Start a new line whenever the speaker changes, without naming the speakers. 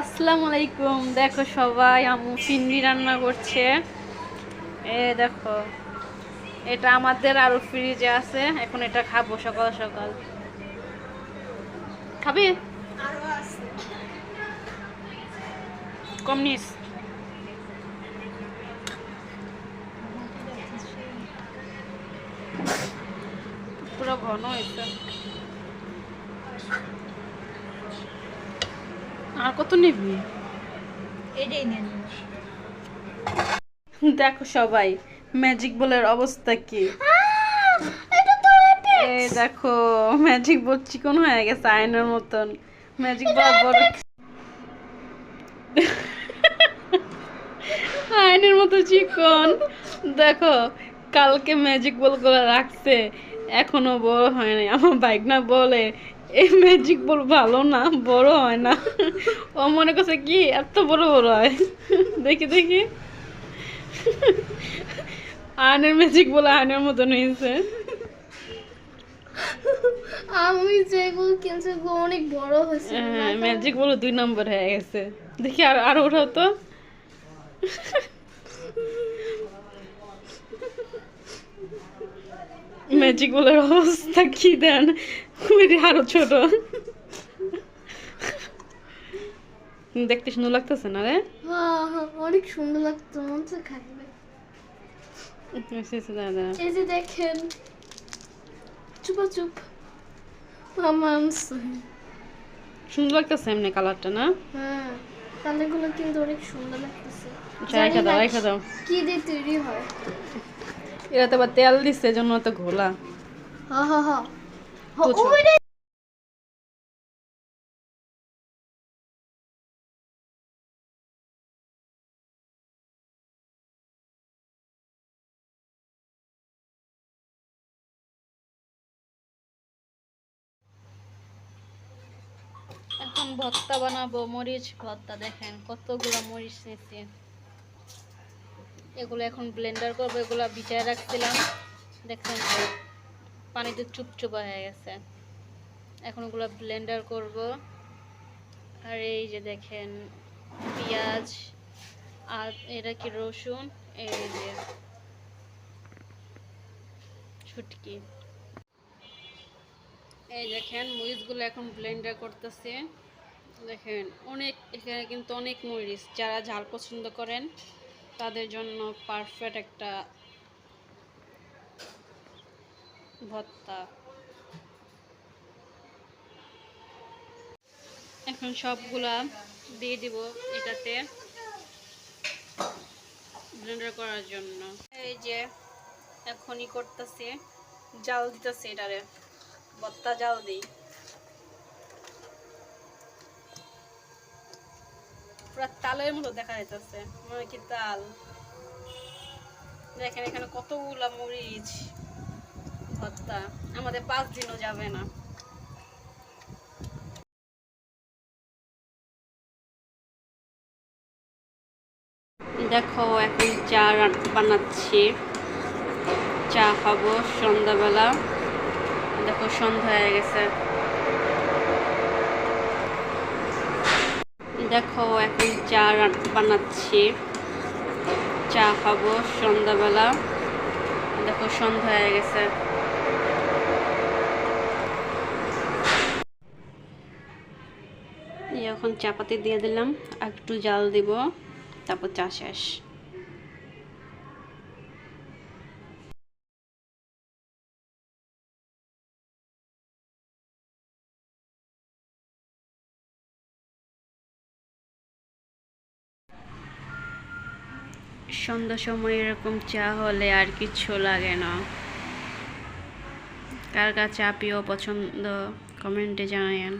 আসসালামু আলাইকুম। দেখো সবাই, আম্মু ফিন্নি রান্না করছে। এ দেখো, এটা আমাদের আরও ফ্রিজে আছে। এখন এটা খাব সকাল সকাল। খাবি? কম নিস। পুরো ঘন হয়েছে। আর কত নিবি?
এটাই নেন
দেখো সবাই ম্যাজিক বলের অবস্থা কি? এই দেখো ম্যাজিক বল চিকন হয়ে গেছে আয়নার মতন। ম্যাজিক বল বড় আয়নের মতো চিকন। দেখো কালকে ম্যাজিক বলগুলো রাখছে এখনও বড় হয় নাই। আমার বাইক না বলে এই ম্যাজিক বল ভালো না বড় হয় না। ও মনে করছে কি এত বড় বড় হয়। দেখি দেখি। আয়নের ম্যাজিক বলে আয়নের মতন হয়েছে।
আমি যেগুলো কিনছি অনেক বড় হয়েছে।
হ্যাঁ ম্যাজিক বলে দুই নম্বর হয়ে গেছে। দেখি আর আর ওঠাও তো। ম্যাজিক বলের অবস্থা কি দেন? আরও ছোট। দেখতে সুন্দর লাগতেছে না রে?
অনেক সুন্দর লাগতো মন হচ্ছে খাইবে এই যে দেখেন চুপা চুপ
সুন্দর লাগতেছে এমনি কালারটা না?
হ্যাঁ কালারগুলো কিন্তু অনেক সুন্দর লাগতেছে।
আচ্ছা, রেখে দাও রেখে দাও।
কি দিয়ে তৈরি হয়।
এটাতে আবার তেল দিচ্ছে জন্য তো ঘোলা।
হ্যাঁ হ্যাঁ হ্যাঁ
এখন ভর্তা বানাবো মরিচ ভর্তা দেখেন কতগুলো মরিচ নিয়েছি এগুলো এখন ব্লেন্ডার করব এগুলো বিছায় রাখছিলাম। দেখেন পানিতে চুপচুপা হয়ে গেছে। এখন ওগুলো ব্লেন্ডার করব। আর এই যে দেখেন, পেঁয়াজ, আর এটা কি রসুন? এই যে ছুটকি এই দেখেন, মরিচগুলো এখন ব্লেন্ডার করতেছে। দেখেন, অনেক, এখানে কিন্তু অনেক মরিচ। যারা ঝাল পছন্দ করেন, তাদের জন্য পারফেক্ট একটা ভর্তা। এখন সবগুলা দিয়ে দিব এটাতে ব্লেন্ডার করার জন্য। এই যে এখনই করতেছে, জাল দিতেছে এটারে। বত্তা জাল দিই। পুরো তালের মতো দেখা যাইতেছে, মনে কি তাল। দেখেন এখানে কতগুলা মরিচ ভর্তা আমাদের পাঁচ দিনও যাবে না। দেখো, এখন চা বানাচ্ছি। চা খাব সন্ধ্যাবেলা। দেখো, সন্ধ্যা হয়ে গেছে। দেখো, এখন চা বানাচ্ছি। চা খাব সন্ধ্যাবেলা। দেখো, সন্ধ্যা হয়ে গেছে। এখন চাপাতি দিয়ে দিলাম একটু জাল দিব, তারপর চা শেষ। সন্ধ্যার সময় এরকম চা হলে আর কিচ্ছু লাগে না। কার কার চা প্রিয় পছন্দ, কমেন্টে জানায়েন।